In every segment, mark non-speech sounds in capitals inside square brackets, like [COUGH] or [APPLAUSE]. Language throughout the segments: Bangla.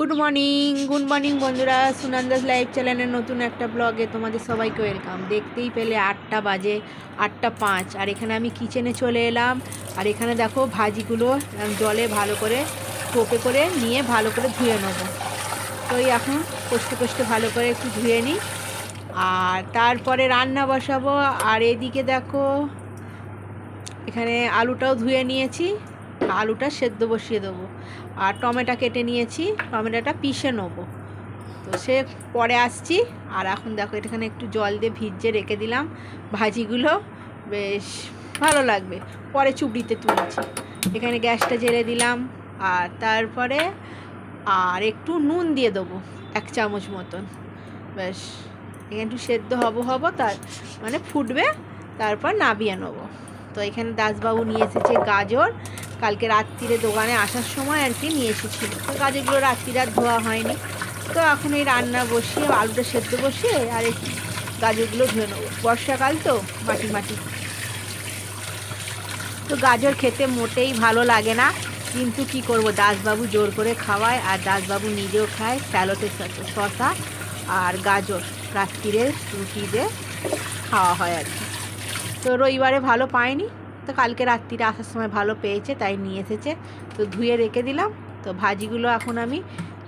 গুড মর্নিং গুড মর্নিং বন্ধুরা। সুনন্দাস লাইভ চ্যানেলের নতুন একটা ব্লগে তোমাদের সবাইকে ওয়েলকাম দেখতেই পেলে আটটা বাজে, আটটা পাঁচ। আর এখানে আমি কিচেনে চলে এলাম। আর এখানে দেখো ভাজিগুলো জলে ভালো করে টোপে করে নিয়ে ভালো করে ধুয়ে নেব। তো এখন কষ্ট কষ্ট ভালো করে একটু ধুয়ে নিই। আর তারপরে রান্না বসাবো। আর এদিকে দেখো, এখানে আলুটাও ধুয়ে নিয়েছি। আলুটা সেদ্ধ বসিয়ে দেবো। আর টমেটো কেটে নিয়েছি, টমেটোটা পিষে নেব। তো সে পরে আসছি, আর এখন দেখো এখানে একটু জল দিয়ে ভিজে রেখে দিলাম। ভাজিগুলো বেশ ভালো লাগবে, পরে চুবড়িতে তুলেছি। এখানে গ্যাসটা জেলে দিলাম, আর তারপরে আর একটু নুন দিয়ে দেবো, এক চামচ মতন। ব্যাস এখানে একটু সেদ্ধ হব হব, তার মানে ফুটবে, তারপর নাবিয়ে নেব। তো এখানে দাসবাবু নিয়ে এসেছে গাজর। কালকে রাত্রিরে দোকানে আসার সময় আর কি নিয়ে এসেছিল। তো গাজরগুলো রাত্রিরে ধোয়া হয়নি। তো এখন এই রান্না বসিয়ে, আলুটা সেদ্ধ বসিয়ে আর এই গাজরগুলো ধুয়ে নেব। বর্ষাকাল তো, মাটি মাটি। তো গাজর খেতে মোটেই ভালো লাগে না। কিন্তু কি করব? দাসবাবু জোর করে খাওয়ায় আর দাসবাবু নিজেও খায় স্যালোটের শশা আর গাজর। রাত্রিরে রুটি দিয়ে খাওয়া হয় আর কি। তো রবিবারে ভালো পায়নি তো কালকে রাত্রিরে আসার সময় ভালো পেয়েছে, তাই নিয়ে এসেছে। তো ধুয়ে রেখে দিলাম। তো ভাজিগুলো এখন আমি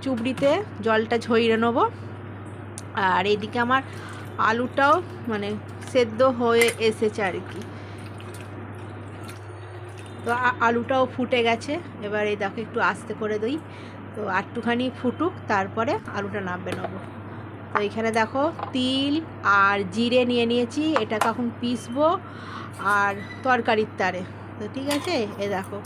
চুবড়িতে জলটা ঝরিয়ে নেব। আর এদিকে আমার আলুটাও মানে সেদ্ধ হয়ে এসেছে আর কি। তো আলুটাও ফুটে গেছে। এবার এই দেখো একটু আস্তে করে দিই। তো একটুখানি ফুটুক, তারপরে আলুটা নামবে নেব। তো এখানে দেখো তিল আর জিরে নিয়ে নিয়েছি এটা এখন পিসবো আর তরকারির তারে। তো ঠিক আছে, এ দেখো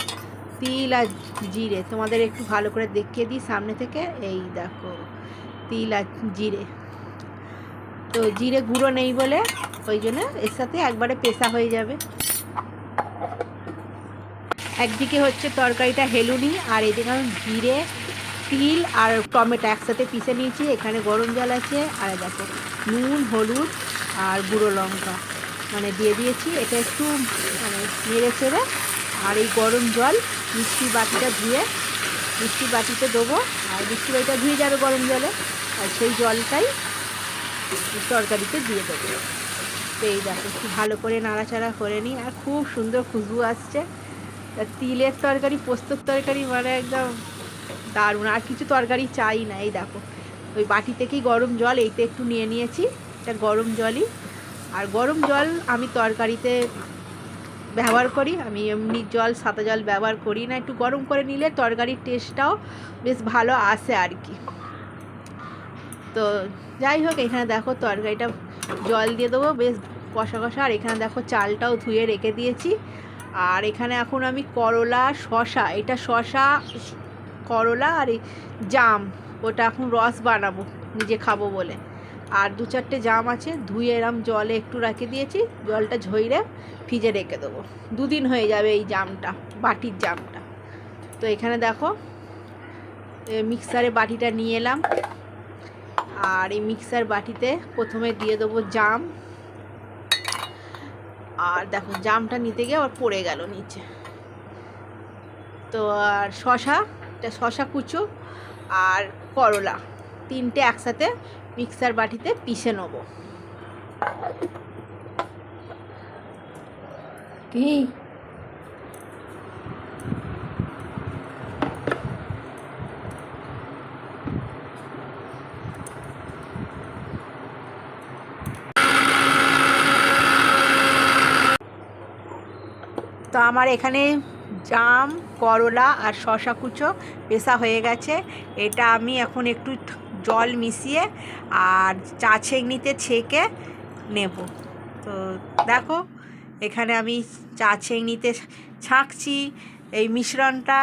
তিল আর জিরে, তোমাদের একটু ভালো করে দেখিয়ে দিই সামনে থেকে। এই দেখো তিল আর জিরে। তো জিরে গুঁড়ো নেই বলে, ওই জন্য এর সাথে একবারে পেশা হয়ে যাবে। একদিকে হচ্ছে তরকারিটা হেলুনি আর এদিকে জিরে তিল আর টমেটো একসাথে পিষে নিয়েছি। এখানে গরম জল আছে। আর দেখো, নুন, হলুদ আর গুঁড়ো লঙ্কা মানে দিয়ে দিয়েছি। এটা একটু মানে নেড়ে চেড়ে। আর এই গরম জল মিষ্টি বাটিটা ধুয়ে মিষ্টি বাটিতে দেবো। আর মিষ্টি বাটিটা ধুয়ে যাবে গরম জলে। আর সেই জলটাই তরকারিতে দিয়ে দেবো। তো এই দেখো, একটু ভালো করে নাড়াচাড়া করে নিই। আর খুব সুন্দর খুশবু আসছে। তিলের তরকারি, পোস্তর তরকারি মানে একদম দারুণ, আর কিছু তরকারি চাই না, এই দেখো। ওই বাটি থেকেই গরম জল, এইতে একটু নিয়ে নিয়েছি, এটা গরম জলই। আর গরম জল আমি তরকারিতে ব্যবহার করি, আমি এমনি জল, সাদা জল ব্যবহার করি না, একটু গরম করে নিলে তরকারির টেস্টটাও বেশ ভালো আসে আর কি। তো যাই হোক, এখানে দেখো তরকারিটা জল দিয়ে দেবো, বেশ কষা কষা, আর এখানে দেখো চালটাও ধুয়ে রেখে দিয়েছি। আর এখানে এখন আমি করলা শশা এটা শশা করলা আর এই জাম, ওটা এখন রস বানাবো, নিজে খাব বলে। আর দু চারটে জাম আছে, ধুয়ে এরম জলে একটু রেখে দিয়েছি, জলটা ঝইরে ফ্রিজে রেখে দেবো। দুদিন হয়ে যাবে এই জামটা, বাটির জামটা। তো এখানে দেখো মিক্সারে বাটিটা নিয়ে এলাম। আর এই মিক্সার বাটিতে প্রথমে দিয়ে দেবো জাম। আর দেখো, জামটা নিতে গিয়ে আবার পড়ে গেল নিচে। তো আর শশা এটা শশা কুচো আর করলা। তিনটে একসাথে মিক্সার বাটিতে পিষে নেব। তো আমার এখানে জাম, করলা আর শশা কুচো পেশা হয়ে গেছে। এটা আমি এখন একটু জল মিশিয়ে আর চা ছেঁকনিতে ছেঁকে নেব। তো দেখো, এখানে আমি চা ছেঁকনিতে ছাঁকছি এই মিশ্রণটা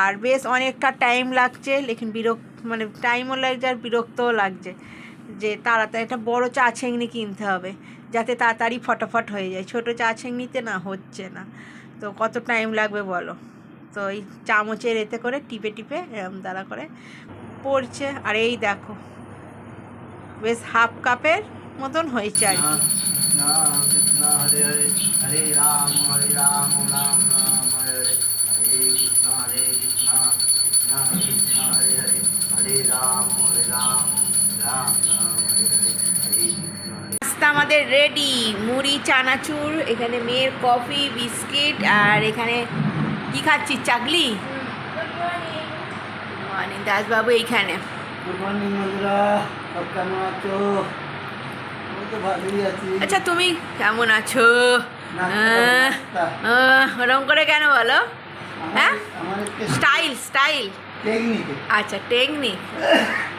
আর বেশ অনেকটা টাইম লাগছে, লেকিন বিরক্ত মানে টাইমও লাগছে আর বিরক্তও লাগছে যে তাড়াতাড়ি একটা বড় চা ছেঁকনি কিনতে হবে, যাতে তাড়াতাড়ি ফটাফট হয়ে যায়। ছোট চা ছেঁকনিতে না হচ্ছে না। তো কত টাইম লাগবে বলো? তো এই চামচের এতে করে টিপে টিপে, এরম দ্বারা করে পড়ছে। আর এই দেখো, বেশ হাফ কাপের মতন হয়েছে আর নাস্তা আমাদের রেডি মুড়ি চানাচুর এখানে মেয়ের কফি বিস্কিট আর এখানে কি খাচ্ছিস চাকলি? মর্নিং দাসবাবু এইখানে আচ্ছা তুমি কেমন আছো? ওরম করে কেন বলো? হ্যাঁ? স্টাইল স্টাইল আচ্ছা টেকনিক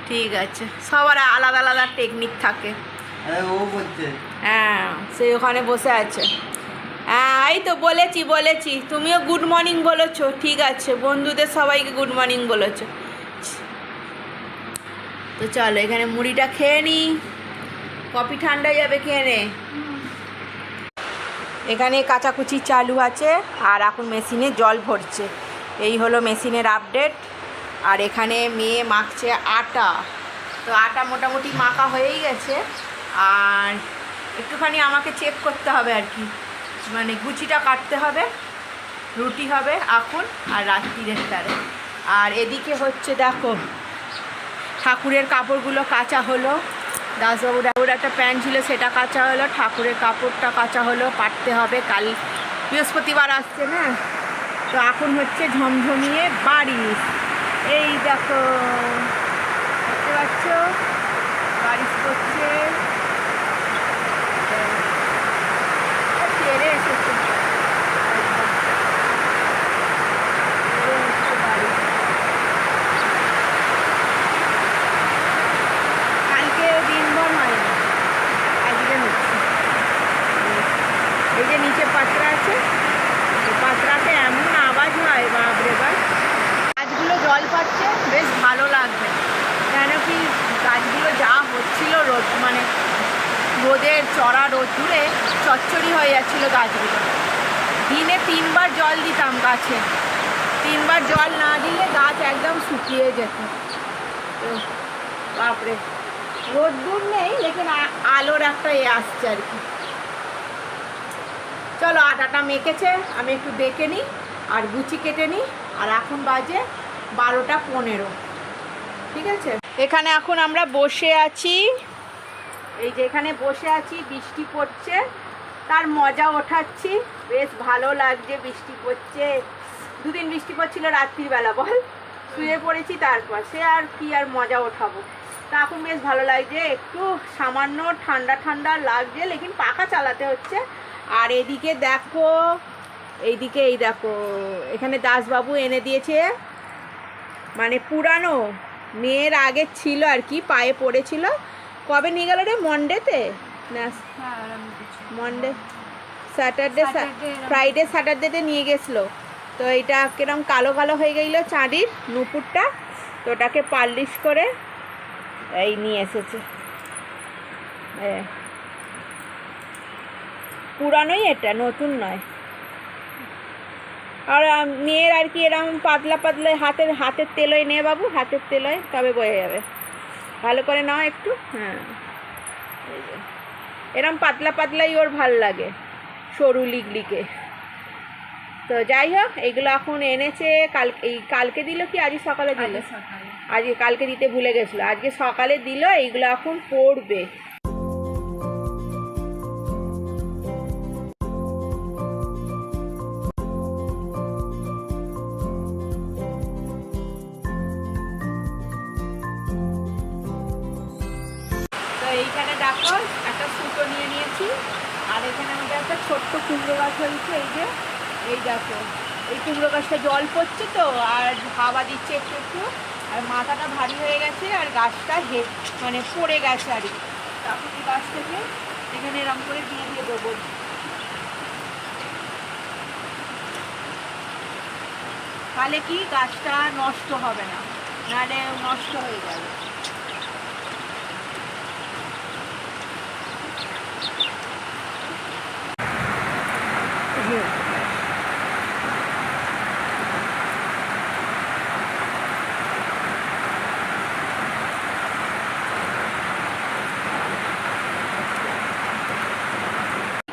ঠিক আছে। সবার আলাদা আলাদা টেকনিক থাকে। হ্যাঁ সে ওখানে বসে আছে। হ্যাঁ এই তো বলেছি বলেছি। তুমিও গুড মর্নিং বলেছ। ঠিক আছে, বন্ধুদের সবাইকে গুড মর্নিং বলেছ। তো চলো, এখানে মুড়িটা খেয়ে নি। কফি ঠান্ডা যাবে খেয়ে নে। এখানে কাচাকুচি চালু আছে, আর এখন মেশিনে জল ভরছে। এই হলো মেশিনের আপডেট আর এখানে মেয়ে মাখছে আটা। তো আটা মোটামুটি মাখা হয়েই গেছে। আর একটুখানি আমাকে চেক করতে হবে আর কি। মানে গুচিটা কাটতে হবে, রুটি হবে এখন আর রাত্রিরের তারে। আর এদিকে হচ্ছে দেখো, ঠাকুরের কাপড়গুলো কাঁচা হলো। দাসবাবুর ওর একটা প্যান্ট ছিল, সেটা কাঁচা হলো। ঠাকুরের কাপড়টা কাঁচা হলো কাটতে হবে। কাল বৃহস্পতিবার আসছে না? তো এখন হচ্ছে ঝমঝমিয়ে বাড়ি। এই দেখো, দেখতে পাচ্ছ? বাড়ি করছে তেরে এসেছে একদম। তেরে এসেছে বারিশ। কালকে দিনভর হয় না আজকে হচ্ছে এই যে নিচে পাত্রা আছে এই পাত্রাতে এমন আওয়াজ হয় বাপরে বাপ গাছগুলো জল পাচ্ছে বেশ ভালো লাগবে কেন কি গাছগুলো যা হচ্ছিল রোদ মানে রোদের চড়া রোদ দূরে চচ্চড়ি হয়ে যাচ্ছিল গাছগুলো। দিনে তিনবার জল দিতাম গাছে। তিনবার জল না দিলে গাছ একদম শুকিয়ে যেত। তো বাপরে। রোদ্দুর নেই, লেকিন আলোর একটা এ আসছে আর কি। চলো আটাটা মেখেছে, আমি একটু দেখে নিই, আর গুচি কেটে নিই, আর এখন বাজে বারোটা পনেরো। ঠিক আছে? এখানে এখন আমরা বসে আছি। এই যে এখানে বসে আছি, বৃষ্টি পড়ছে। তার মজা ওঠাচ্ছি। বেশ ভালো লাগছে, বৃষ্টি পড়ছে। দুদিন বৃষ্টি পড়ছিল রাত্রিবেলা, বল? শুয়ে পড়েছি তারপর। সে আর কি আর মজা ওঠাবো। তা এখন বেশ ভালো লাগছে, একটু সামান্য ঠান্ডা ঠান্ডা লাগছে, লেকিন পাখা চালাতে হচ্ছে। আর এদিকে দেখো, এইদিকে এই দেখো, এখানে দাসবাবু এনে দিয়েছে। মানে পুরানো, মেয়ের আগে ছিল আর কি, পায়ে পড়েছিল। কবে নিয়ে গেল রে মন্ডেতে না মন্ডে স্যাটারডে ফ্রাইডে স্যাটারডেতে নিয়ে গেছিল। তো এটা কিরম কালো কালো হয়ে গেছিল চাঁদির নুপুরটা তো ওটাকে পালিশ করে এই নিয়ে এসেছে। পুরানোই এটা নতুন নয়। আর মেয়ের আর কি এরকম পাতলা পাতলা হাতের হাতের তেলোয় নে বাবু হাতের তেলোয় তবে বয়ে যাবে। ভালো করে নাও একটু হ্যাঁ। এরম পাতলা পাতলাই ওর ভালো লাগে সরু লিগলিকে তো যাই হোক এগুলো এখন এনেছে কাল এই কালকে দিল কি? আজ সকালে দিল? আজকে কালকে দিতে ভুলে গেছিল। আজকে সকালে দিল এইগুলো এখন পড়বে। গাছ হয়েছে এই যে, এই দেখো, এই কুমড়ো গাছটা জল পড়ছে তো, আর হাওয়া দিচ্ছে একটু একটু, আর মাথাটা ভারী হয়ে গেছে, আর গাছটা হে মানে পড়ে গেছে আর তখন এই গাছ থেকে এখানে এরম করে দিয়ে দিয়ে দেবো। তাহলে কি গাছটা নষ্ট হবে না? নাহলে নষ্ট হয়ে যাবে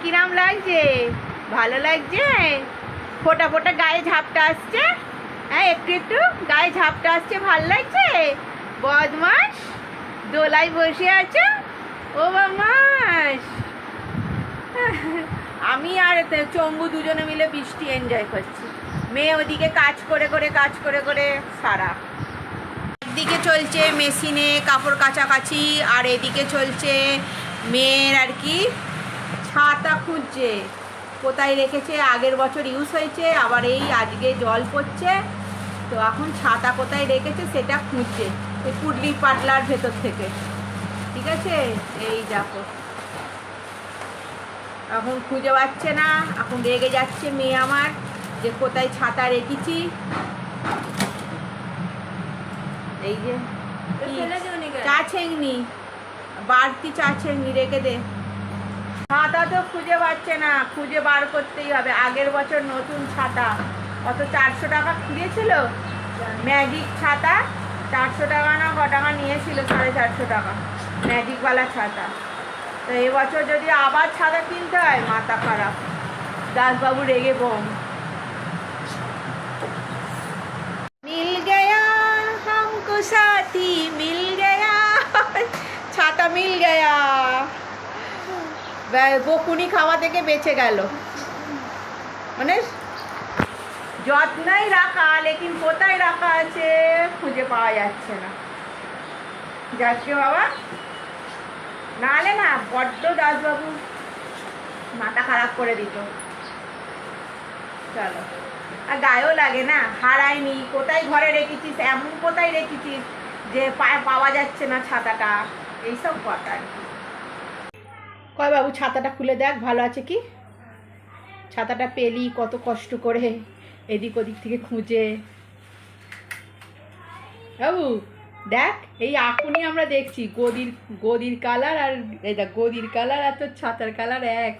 কিরাম লাগছে ভালো লাগছে? ফোটা ফোটা গায়ে ঝাপটা আসছে। হ্যাঁ একটু একটু গায়ে ঝাপটা আসছে, ভালো লাগছে? বদমাস দোলায় বসে আছে? ও বদমাস আমি আর চম্বু দুজনে মিলে বৃষ্টি এনজয় করছি। মেয়ে ওদিকে কাজ করে করে, কাজ করে করে সারা। একদিকে চলছে মেশিনে কাপড় কাছাকাছি, আর এদিকে চলছে মেয়ের আর কি ছাতা খুঁজছে। কোথায় রেখেছে আগের বছর ইউজ হয়েছে আবার এই আজকে জল পড়ছে। তো এখন ছাতা কোথায় রেখেছে সেটা খুঁজছে এই পুডলি পাটলার ভেতর থেকে। ঠিক আছে? এই দেখো। এখন খুঁজে পাচ্ছে না এখন রেগে যাচ্ছে মেয়ে আমার যে কোথায় ছাতা রেখেছি। এই যে চা ছেংনি বাড়তি চা ছেংনি রেখে দে। ছাতা তো খুঁজে পাচ্ছে না, খুঁজে বার করতেই হবে। আগের বছর নতুন ছাতা, অত চারশো টাকা খুঁজেছিল ম্যাজিক ছাতা, চারশো টাকা না, ক টাকা নিয়েছিল? সাড়ে চারশো টাকা ম্যাজিকওয়ালা ছাতা। তো এবছর যদি আবার ছাতা কিনতে হয়, মাথা খারাপ। দাসবাবু রেগে বোম গয়া সাথী মিল গয়া, ছাতা মিল গয়া। বকুনি খাওয়া থেকে বেঁচে গেল। মানে যত্নই রাখা, লেকিন কোথায় রাখা আছে খুঁজে পাওয়া যাচ্ছে না। যাচ্ছে বাবা। নাহলে না, বড্ড দাসবাবু মাথা খারাপ করে দিত। চলো। আর গায়েও লাগে না, হারায়নি। কোথায় ঘরে রেখেছিস? এমন কোথায় রেখেছিস যে পাওয়া যাচ্ছে না ছাতাটা? এইসব কথা আর কি। কয় বাবু ছাতাটা খুলে দেখ ভালো আছে কি? ছাতাটা পেলি কত কষ্ট করে এদিক ওদিক থেকে খুঁজে। বাবু দেখ এই এখনই আমরা দেখছি গদির গদির কালার আর এই দেখ গদির কালার আর তোর ছাতার কালার এক।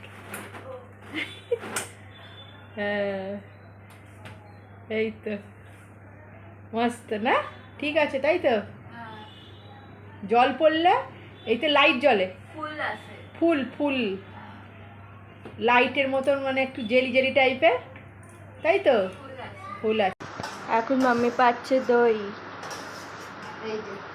হ্যাঁ এই তো মস্ত না? ঠিক আছে তাই তো? জল পড়লে এই তো লাইট জ্বলে। ফুল আছে। ফুল ফুল লাইটের মতন মানে একটু জেলি জেলি টাইপের তাই তো? ফুল আছে। এখন মাম্মি পাচ্ছে দই। এই যে।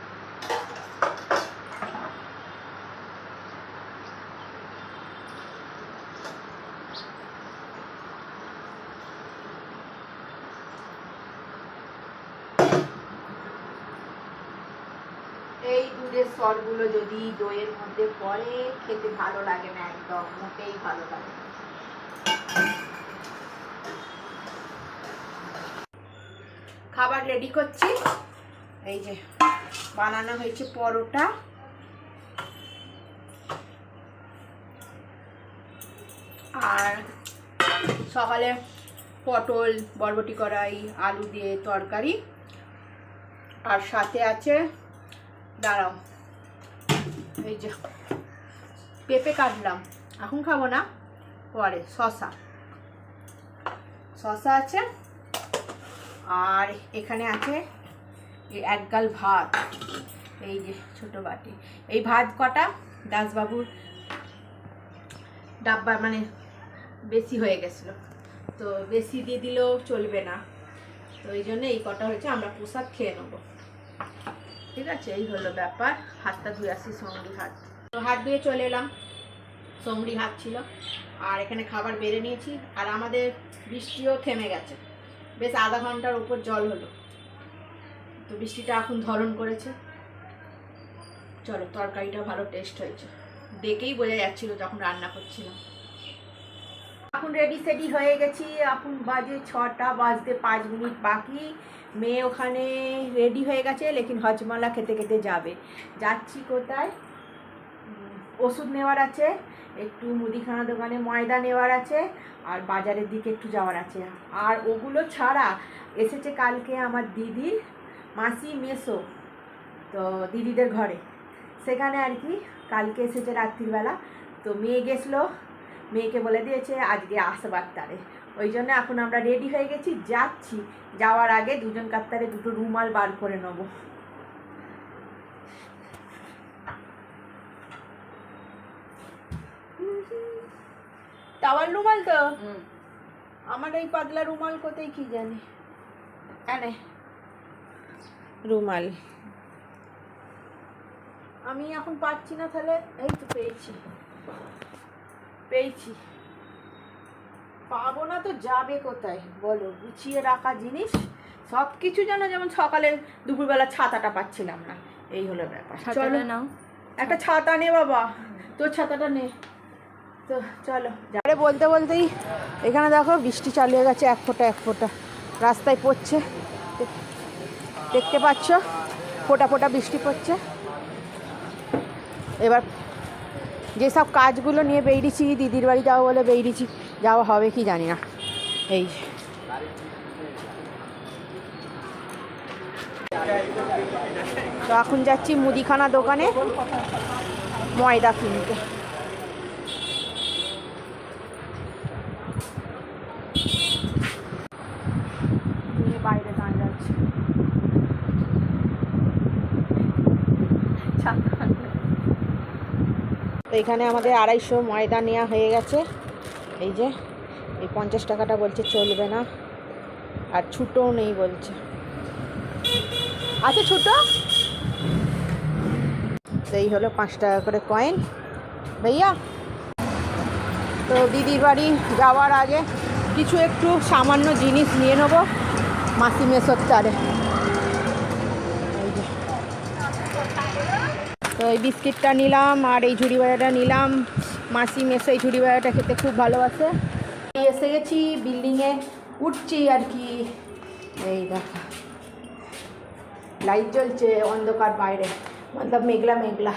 দুধের স্বরগুলো যদি দইয়ের মধ্যে পড়ে, খেতে ভালো লাগে না একদম মোটেই ভালো লাগে। খাবার রেডি করছি। এই যে বানানো হয়েছে পরোটা। আর সকালে পটল, বরবটি কড়াই, আলু দিয়ে তরকারি। আর সাথে আছে দাঁড়াও। এই যে, পেঁপে কাটলাম। এখন খাব না, পরে শশা শশা আছে, আর এখানে আছে এক গাল ভাত। এই যে, ছোট বাটি। এই ভাত কটা? দাসবাবুর ডাব্বা মানে বেশি হয়ে গেছিল। তো বেশি দিয়ে দিলেও চলবে না। তো এই জন্য এই কটা হয়েছে, আমরা প্রসাদ খেয়ে নেব। ঠিক আছে? এই হলো ব্যাপার। হাতটা ধুয়ে আসি, সঙ্গি হাত। তো হাত ধুয়ে চলে এলাম। সঙ্গি হাত ছিল। আর এখানে খাবার বেড়ে নিয়েছি। আর আমাদের বৃষ্টিও থেমে গেছে। বেশ আধা ঘণ্টার উপর জল হলো। তো বৃষ্টিটা এখন ধরন করেছে। চলো, তরকারিটা ভালো টেস্ট হয়েছে। দেখেই বোঝা যাচ্ছিল যখন রান্না করছিলাম। এখন রেডি সেডি হয়ে গেছি। এখন বাজে ছটা, বাজতে পাঁচ মিনিট বাকি। মেয়ে ওখানে রেডি হয়ে গেছে, লেকিন হজমালা খেতে খেতে যাবে। যাচ্ছি কোথায়? ওষুধ নেওয়ার আছে, একটু মুদিখানা দোকানে ময়দা নেওয়ার আছে, আর বাজারের দিকে একটু যাওয়ার আছে। আর ওগুলো ছাড়া এসেছে কালকে আমার দিদির মাসি মেসো, তো দিদিদের ঘরে। সেখানে আর কি, কালকে এসেছে রাত্রিবেলা, তো মেয়ে গেছিল মেয়েকে বলে দিয়েছে, আজকে আসবার তারে। ওই জন্য এখন আমরা রেডি হয়ে গেছি যাচ্ছি। যাওয়ার আগে দুজন কাত্তারে দুটো রুমাল বার করে নেব। টাওয়ার রুমাল তো? আমার এই পাতলা রুমাল কোথায় কি জানি? এনে। রুমাল। আমি এখন পাচ্ছি না তাহলে এই তো পেয়েছি। পেয়েছি। পাবো না তো যাবে কোথায়? বলো গুছিয়ে রাখা জিনিস সব কিছু যেন যেমন সকালে দুপুরবেলা ছাতাটা পাচ্ছিলাম না এই হলো ব্যাপার। চলো নাও। একটা ছাতা নে বাবা তোর ছাতাটা নে। তো চলো আরে বলতে বলতেই এখানে দেখো বৃষ্টি চালিয়ে গেছে এক ফোঁটা এক ফোঁটা। রাস্তায় পড়ছে দেখতে পাচ্ছ? ফোঁটা ফোঁটা বৃষ্টি পড়ছে। এবার যেসব কাজগুলো নিয়ে বেরিয়েছি দিদির বাড়ি যাব বলে বেরিয়েছি। যাওয়া হবে কি জানি না। এই তো এখন যাচ্ছি মুদিখানা দোকানে, ময়দা কিনতে। বাইরে এখানে আমাদের আড়াইশো ময়দা নেওয়া হয়ে গেছে। এই যে, এই পঞ্চাশ টাকাটা বলছে চলবে না। আর ছুটোও নেই বলছে। আছে ছুটো? এই হলো পাঁচ টাকা করে কয়েন ভাইয়া, তো দিদির বাড়ি যাওয়ার আগে কিছু একটু সামান্য জিনিস নিয়ে নেব। মাসি মেসোর চারে এই যে। তো এই বিস্কিটটা নিলাম আর এই ঝুড়ি বাজাটা নিলাম। মাসি মেসো এই ঝুড়ি বাজাটা খেতে খুব ভালোবাসে। এসে গেছি বিল্ডিংয়ে উঠছি আর কি। এই দেখা। লাইট জ্বলছে, অন্ধকার বাইরে। মতলব মেঘলা মেঘলা।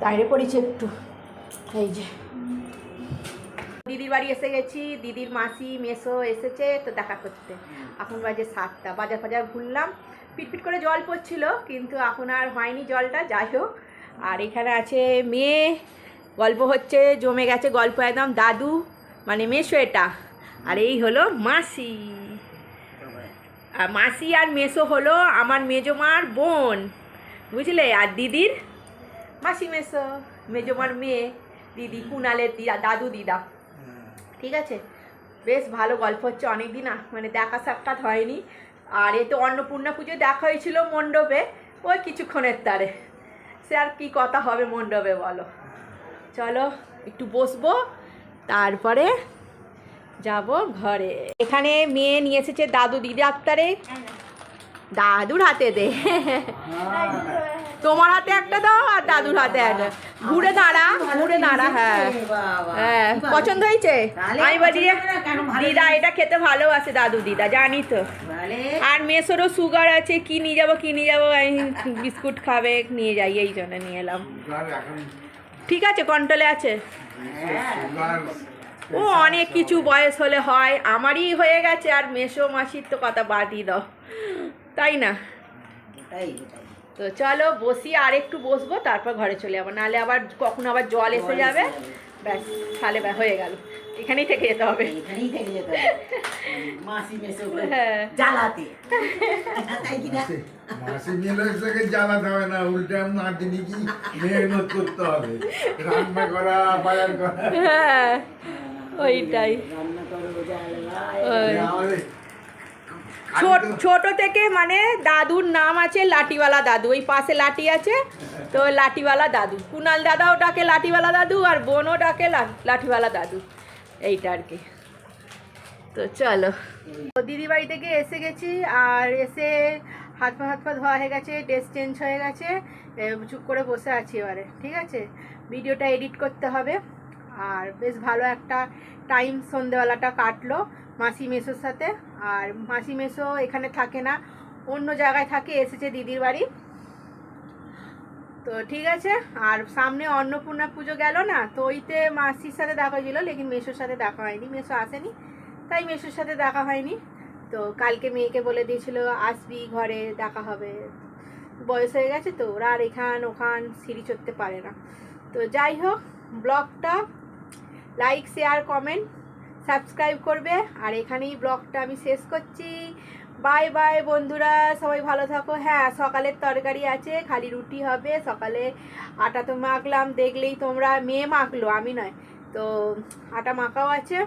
বাইরে পড়েছে একটু। এই যে। দিদির বাড়ি এসে গেছি, দিদির মাসি মেসো এসেছে, তো দেখা করতে। এখন বাজে সাতটা। বাজার ফাজার ঘুরলাম। পিটপিট করে জল পড়ছিল কিন্তু এখন আর হয়নি জলটা যাই হোক। আর এখানে আছে মেয়ে গল্প হচ্ছে জমে গেছে গল্প একদম দাদু মানে মেসো এটা আর এই হলো মাসি। আর মাসি আর মেসো হলো আমার মেজমার বোন। বুঝলে? আর দিদির? মাসি মেসো মেজমার মেয়ে দিদি কুনালের দিদা দাদু। দিদা ঠিক আছে? বেশ ভালো গল্প হচ্ছে অনেক দিন মানে দেখা সাক্ষাৎ হয়নি। আর এ তো অন্নপূর্ণা পুজো দেখা হয়েছিল মণ্ডপে ওই কিছুক্ষণের তারে। সে আর কী কথা হবে মণ্ডপে বলো। চলো একটু বসবো তারপরে যাব ঘরে। এখানে মেয়ে নিয়ে এসেছে দাদু দিদি আক্তারে। দাদুর হাতে দে। তোমার হাতে একটা দাও আর দাদুর হাতে একটা। ঘুরে দাঁড়া ঘুরে দাঁড়া হ্যাঁ। হ্যাঁ পছন্দ হয়েছে? আমি বলি দিদা এটা খেতে ভালোবাসে দাদু দিদা জানি তো। আর মেসোরও সুগার আছে কি নিয়ে যাব কি নিয়ে যাব? বিস্কুট খাবে নিয়ে যাই এই জন্য নিয়ে এলাম। ঠিক আছে কন্ট্রোলে আছে? ও অনেক কিছু বয়স হলে হয় আমারই হয়ে গেছে আর মেসো মাসির তো কথা বাদই দাও। তাই না? তো চলো বসি আর একটু বসবো তারপর ঘরে চলে যাব। নাহলে আবার কখন আবার জল এসে যাবে। ব্যাস তাহলে হয়ে গেল। এখানেই থেকে যেতে হবে। এখানেই থেকে যেতে হবে। [LAUGHS] মাসি মেসো হ্যাঁ। জ্বালাতে। তাই কি না? মাসি মিলের জ্বালাতে হবে না উল্টে নাতিনি কি মেহনত করতে হবে? রান্না করা বাজার করা। হ্যাঁ ওইটাই। রান্না করো জ্বালায় ওই। আমাদের ছোট ছোট থেকে মানে দাদুর নাম আছে লাঠিওয়ালা দাদু ওই পাশে লাঠি আছে তো লাঠিওয়ালা দাদু। কুনাল দাদাও ডাকে লাঠিওয়ালা দাদু আর বোনও ডাকে লাঠিওয়ালা দাদু। এইটা আর কি। তো চলো। তো দিদি বাড়ি থেকে এসে গেছি আর এসে হাত পা হাত পা ধোয়া হয়ে গেছে ড্রেস চেঞ্জ হয়ে গেছে। চুপ করে বসে আছি এবারে ঠিক আছে? ভিডিওটা এডিট করতে হবে। আর বেশ ভালো একটা টাইম সন্ধেবেলাটা কাটলো। মাসি মেসোর সাথে। আর মাসি মেসো এখানে থাকে না, অন্য জায়গায় থাকে, এসেছে দিদির বাড়ি। তো ঠিক আছে, আর সামনে অন্নপূর্ণা পুজো গেল না, তো ওইতে মাসির সাথে দেখা হয়েছিল, লেকিন মেসোর সাথে দেখা হয়নি, মেসো আসেনি। তাই মেসোর সাথে দেখা হয়নি। তো কালকে মেয়েকে বলে দিয়েছিল, আসবি ঘরে, দেখা হবে। বয়স হয়ে গেছে তো, ওরা আর এখান ওখান সিঁড়ি চড়তে পারে না। তো যাই হোক, ব্লগটা লাইক, শেয়ার, কমেন্ট সাবস্ক্রাইব করবে। আর এখানেই ব্লগটা আমি শেষ করছি। বাই বাই বন্ধুরা, সবাই ভালো থাকো। হ্যাঁ সকালের তরকারি আছে, খালি রুটি হবে। সকালে আটা তো মাখলাম, দেখলেই তোমরা মেয়ে মাখলো, আমি নয়। তো আটা মাখাও আছে।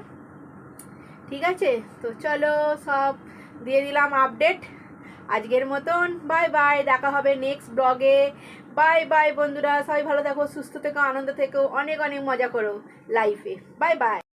ঠিক আছে? তো চলো, সব দিয়ে দিলাম আপডেট আজকের মতন, বাই বাই, দেখা হবে নেক্সট ব্লগে বাই বাই বন্ধুরা, সবাই ভালো থাকো, সুস্থ থেকো, আনন্দ থেকো, অনেক অনেক মজা করো লাইফে বাই বাই।